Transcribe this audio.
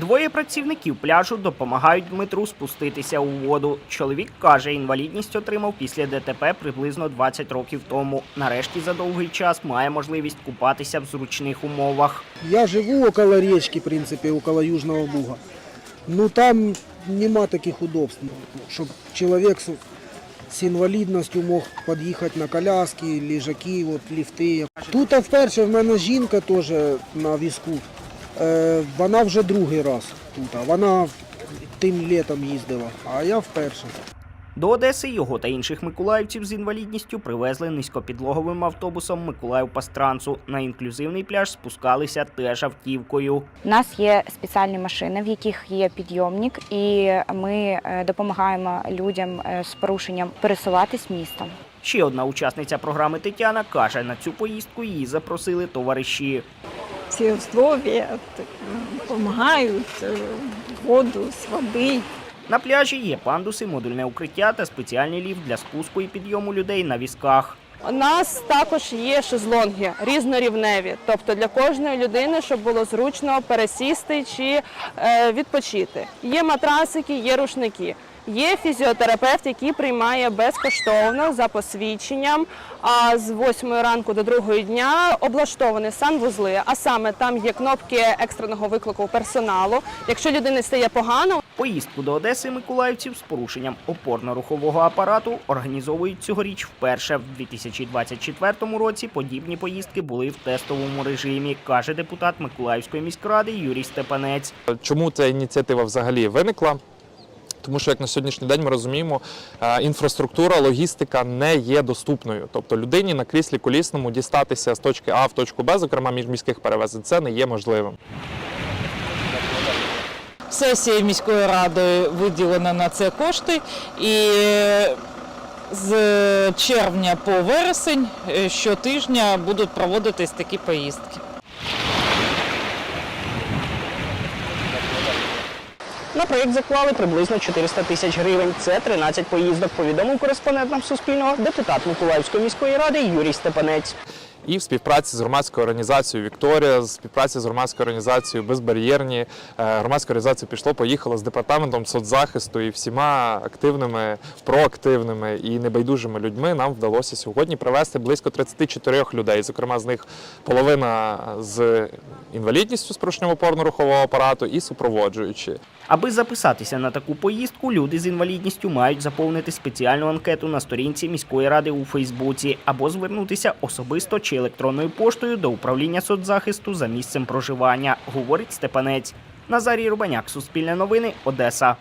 Двоє працівників пляжу допомагають Дмитру спуститися у воду. Чоловік каже, інвалідність отримав після ДТП приблизно 20 років тому. Нарешті за довгий час має можливість купатися в зручних умовах. Я живу около речки, в принципе, около Южного Буга. Ну там нема таких удобств, щоб чоловік з інвалідністю мог під'їхати на коляски, ліжаки, от, ліфти. Тут вперше в мене жінка теж на візку. Е, вона вже другий раз тут. а Вона тим літом їздила, а я вперше. До Одеси його та інших миколаївців з інвалідністю привезли низькопідлоговим автобусом Миколаїв Пастрансу. На інклюзивний пляж спускалися теж автівкою. У нас є спеціальні машини, в яких є підйомник, і ми е, допомагаємо людям е, з порушенням пересуватись містом. Ще одна учасниця програми Тетяна каже, на цю поїздку її запросили товариші. Все условия помогают, э, воду с водой. На пляжі є пандуси, модульне укриття та спеціальний ліфт для спуску і підйому людей на візках. У нас також є шезлонги різнорівневі, тобто для кожної людини, щоб було зручно пересісти чи е, відпочити. Є матрасики, є рушники. Є фізіотерапевт, який приймає безкоштовно за посвідченням. А з 8 ранку до 2 дня облаштовані санвузли. А саме там є кнопки екстреного виклику персоналу. Якщо людині стає погано, Поїздку до Одеси миколаївців з порушенням опорно-рухового апарату організовують цьогоріч вперше. В 2024 році подібні поїздки були в тестовому режимі, каже депутат Миколаївської міськради Юрій Степанець. Чому ця ініціатива взагалі виникла? Тому що як на сьогоднішній день ми розуміємо, е, інфраструктура, логістика не є доступною. Тобто людині на кріслі колісному дістатися з точки А в точку Б, зокрема міжміських перевезень, це не є можливим. Сесією міської ради виділено на це кошти, і з червня по вересень е, щотижня будуть проводитись такі поїздки. На проєкт заклали приблизно 400 тисяч гривень. Це 13 поїздок. Повідомив кореспондент нам Суспільного депутат Миколаївської міської ради Юрій Степанець. І в співпраці з громадською організацією Вікторія, в співпраці з громадською організацією Безбар'єрні, е, громадська організація пішло, поїхала з департаментом соцзахисту і всіма активними, проактивними і небайдужими людьми нам вдалося сьогодні привезти близько 34 людей. Зокрема, з них половина з інвалідністю з порушенням опорно-рухового апарату і супроводжуючі. Аби записатися на таку поїздку, люди з інвалідністю мають заповнити спеціальну анкету на сторінці міської ради у Фейсбуці або звернутися особисто чи електронною поштою до управління соцзахисту за місцем проживання, говорить Степанець. Назарій Рубаняк, Суспільне новини, Одеса.